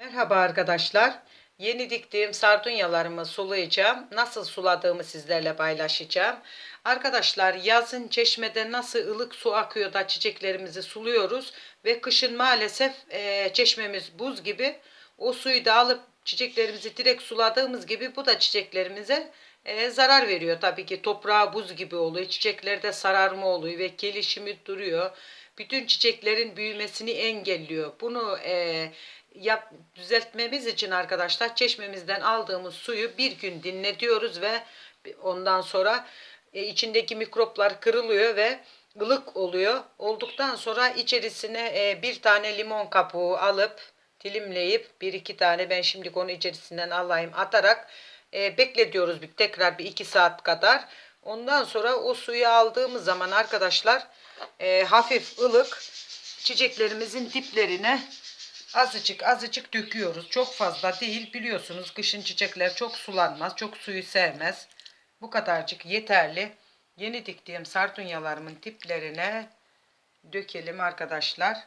Merhaba arkadaşlar. Yeni diktiğim sardunyalarımı sulayacağım. Nasıl suladığımı sizlerle paylaşacağım. Arkadaşlar yazın çeşmede nasıl ılık su akıyor da çiçeklerimizi suluyoruz. Ve kışın maalesef e, çeşmemiz buz gibi. O suyu da alıp çiçeklerimizi direkt suladığımız gibi bu da çiçeklerimize e, zarar veriyor. Tabii ki toprağı buz gibi oluyor. Çiçeklerde sararma oluyor ve gelişimi duruyor. Bütün çiçeklerin büyümesini engelliyor. Bunu e, yap, düzeltmemiz için arkadaşlar çeşmemizden aldığımız suyu bir gün dinletiyoruz ve ondan sonra e, içindeki mikroplar kırılıyor ve ılık oluyor. Olduktan sonra içerisine e, bir tane limon kabuğu alıp dilimleyip bir iki tane ben şimdi onu içerisinden alayım atarak e, bekletiyoruz bir tekrar bir iki saat kadar. Ondan sonra o suyu aldığımız zaman arkadaşlar e, hafif ılık çiçeklerimizin diplerine azıcık azıcık döküyoruz. Çok fazla değil biliyorsunuz kışın çiçekler çok sulanmaz. Çok suyu sevmez. Bu kadarcık yeterli. Yeni diktiğim sardunyalarımın diplerine dökelim arkadaşlar.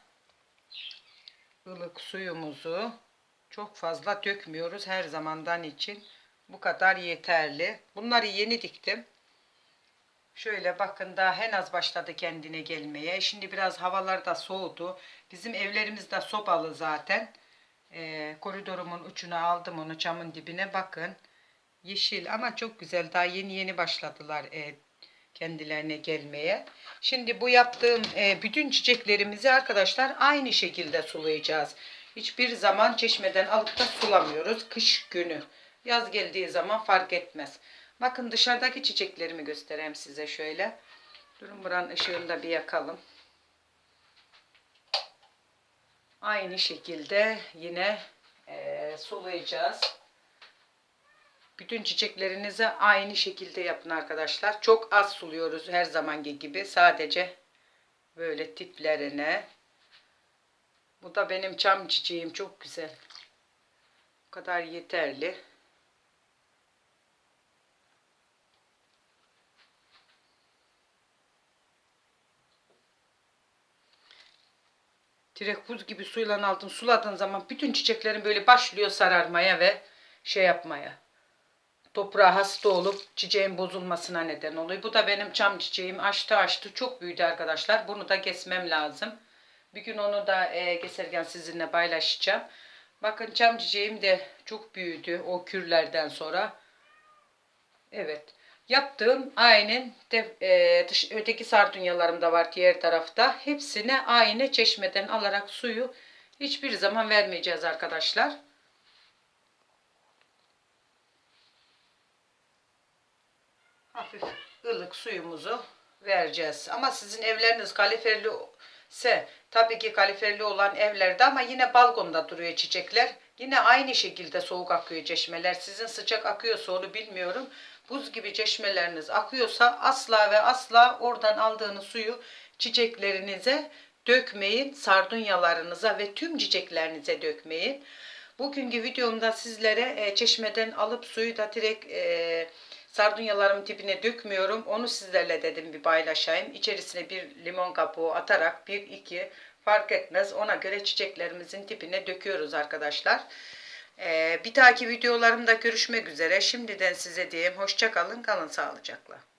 Ilık suyumuzu çok fazla dökmüyoruz her zamandan için. Bu kadar yeterli. Bunları yeni diktim. Şöyle bakın daha en az başladı kendine gelmeye. Şimdi biraz havalar da soğudu. Bizim evlerimiz de sobalı zaten. Ee, koridorumun ucuna aldım onu camın dibine bakın. Yeşil ama çok güzel. Daha yeni yeni başladılar e, kendilerine gelmeye. Şimdi bu yaptığım e, bütün çiçeklerimizi arkadaşlar aynı şekilde sulayacağız. Hiçbir zaman çeşmeden alıp da sulamıyoruz. Kış günü. Yaz geldiği zaman fark etmez. Bakın dışarıdaki çiçeklerimi göstereyim size şöyle. Durun buranın ışığını da bir yakalım. Aynı şekilde yine e, sulayacağız. Bütün çiçeklerinizi aynı şekilde yapın arkadaşlar. Çok az suluyoruz her zamanki gibi. Sadece böyle tiplerine. Bu da benim çam çiçeğim. Çok güzel. Bu kadar yeterli. Direkt buz gibi suyla altın suladığın zaman bütün çiçeklerin böyle başlıyor sararmaya ve şey yapmaya. Toprağa hasta olup çiçeğin bozulmasına neden oluyor. Bu da benim çam çiçeğim açtı açtı. Çok büyüdü arkadaşlar. Bunu da kesmem lazım. Bir gün onu da e, keserken sizinle paylaşacağım. Bakın çam çiçeğim de çok büyüdü o kürlerden sonra. Evet. Yaptığım aynen de, e, dış, öteki sardunyalarım da var diğer tarafta. Hepsine aynı çeşmeden alarak suyu hiçbir zaman vermeyeceğiz arkadaşlar. Hafif ılık suyumuzu vereceğiz. Ama sizin evleriniz kaliferli ise tabii ki kaliferli olan evlerde ama yine balkonda duruyor çiçekler. Yine aynı şekilde soğuk akıyor çeşmeler. Sizin sıcak akıyorsa onu bilmiyorum buz gibi çeşmeleriniz akıyorsa asla ve asla oradan aldığınız suyu çiçeklerinize dökmeyin. Sardunyalarınıza ve tüm çiçeklerinize dökmeyin. Bugünkü videomda sizlere e, çeşmeden alıp suyu da direkt e, sardunyalarımın tipine dökmüyorum. Onu sizlerle dedim bir paylaşayım. İçerisine bir limon kabuğu atarak bir iki fark etmez. Ona göre çiçeklerimizin tipine döküyoruz arkadaşlar. Ee, bir dahaki videolarımda görüşmek üzere. Şimdiden size diyeyim hoşça kalın, kalın sağlıcakla.